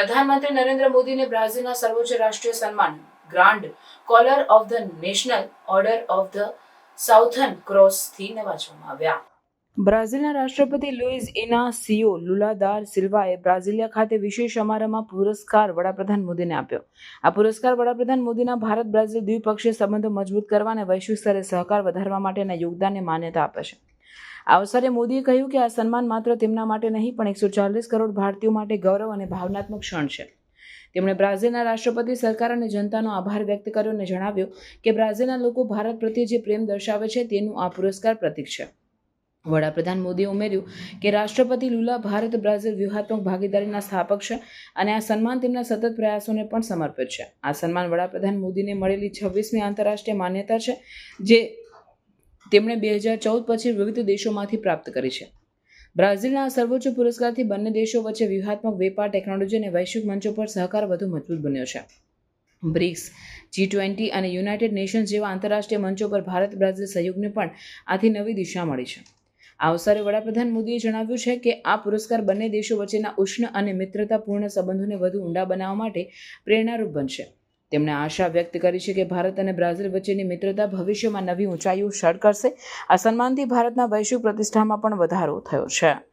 પ્રધાનમંત્રી નરેન્દ્ર મોદીને બ્રાઝિલના સર્વોચ્ચ રાષ્ટ્રીય સન્માન, Grand Collar of the National Order of the Southern ક્રોસથી નવાજવામાં આવ્યા. બ્રાઝિલના રાષ્ટ્રપતિ લુઇઝ ઇનાસિયો લુલાદાર સિલ્વાએ બ્રાઝિલિયા ખાતે વિશેષ સમારંભમાં પુરસ્કાર વડાપ્રધાન મોદીને આપ્યો. આ પુરસ્કાર વડાપ્રધાન મોદીના ભારત બ્રાઝિલ દ્વિપક્ષીય સંબંધો મજબૂત કરવા અને વૈશ્વિક સ્તરે સહકાર વધારવા માટેના યોગદાનને માન્યતા આપે છે. અવસરે મોદીએ કહ્યું કે આ સન્માન માત્ર તેમના માટે નહીં, પણ એકસો ચાલીસ કરોડ ભારતીયો માટે ગૌરવ અને ભાવનાત્મક ક્ષણ છે. તેમણે બ્રાઝિલના રાષ્ટ્રપતિ, સરકાર અને જનતાનો આભાર વ્યક્ત કર્યો અને જણાવ્યું કે બ્રાઝિલના લોકો ભારત પ્રત્યે જે પ્રેમ દર્શાવે છે, તેનું આ પુરસ્કાર પ્રતીક છે. વડાપ્રધાન મોદીએ ઉમેર્યું કે રાષ્ટ્રપતિ લુલા ભારત બ્રાઝિલ વ્યૂહાત્મક ભાગીદારીના સ્થાપક છે અને આ સન્માન તેમના સતત પ્રયાસોને પણ સમર્પિત છે. આ સન્માન વડાપ્રધાન મોદીને મળેલી છવ્વીસમી આંતરરાષ્ટ્રીય માન્યતા છે, જે તેમણે બે હજાર ચૌદ પછી વિવિધ દેશોમાંથી પ્રાપ્ત કરી છે. બ્રાઝિલના સર્વોચ્ચ પુરસ્કારથી બંને દેશો વચ્ચે વ્યૂહાત્મક વેપાર, ટેકનોલોજી અને વૈશ્વિક મંચો પર સહકાર વધુ મજબૂત બન્યો છે. બ્રિક્સ જી ટ્વેન્ટી અને યુનાઇટેડ નેશન્સ જેવા આંતરરાષ્ટ્રીય મંચો પર ભારત બ્રાઝિલ સહયોગને પણ આથી નવી દિશા મળી છે. આ અવસરે વડાપ્રધાન મોદીએ જણાવ્યું છે કે આ પુરસ્કાર બંને દેશો વચ્ચેના ઉષ્ણ અને મિત્રતાપૂર્ણ સંબંધોને વધુ ઊંડા બનાવવા માટે પ્રેરણારૂપ બનશે. તેમણે આશા વ્યક્ત કરી છે કે ભારત અને બ્રાઝિલ વચ્ચેની મિત્રતા ભવિષ્યમાં નવી ઊંચાઈઓ સર કરશે. આ સન્માનથી ભારતના વૈશ્વિક પ્રતિષ્ઠામાં પણ વધારો થયો છે.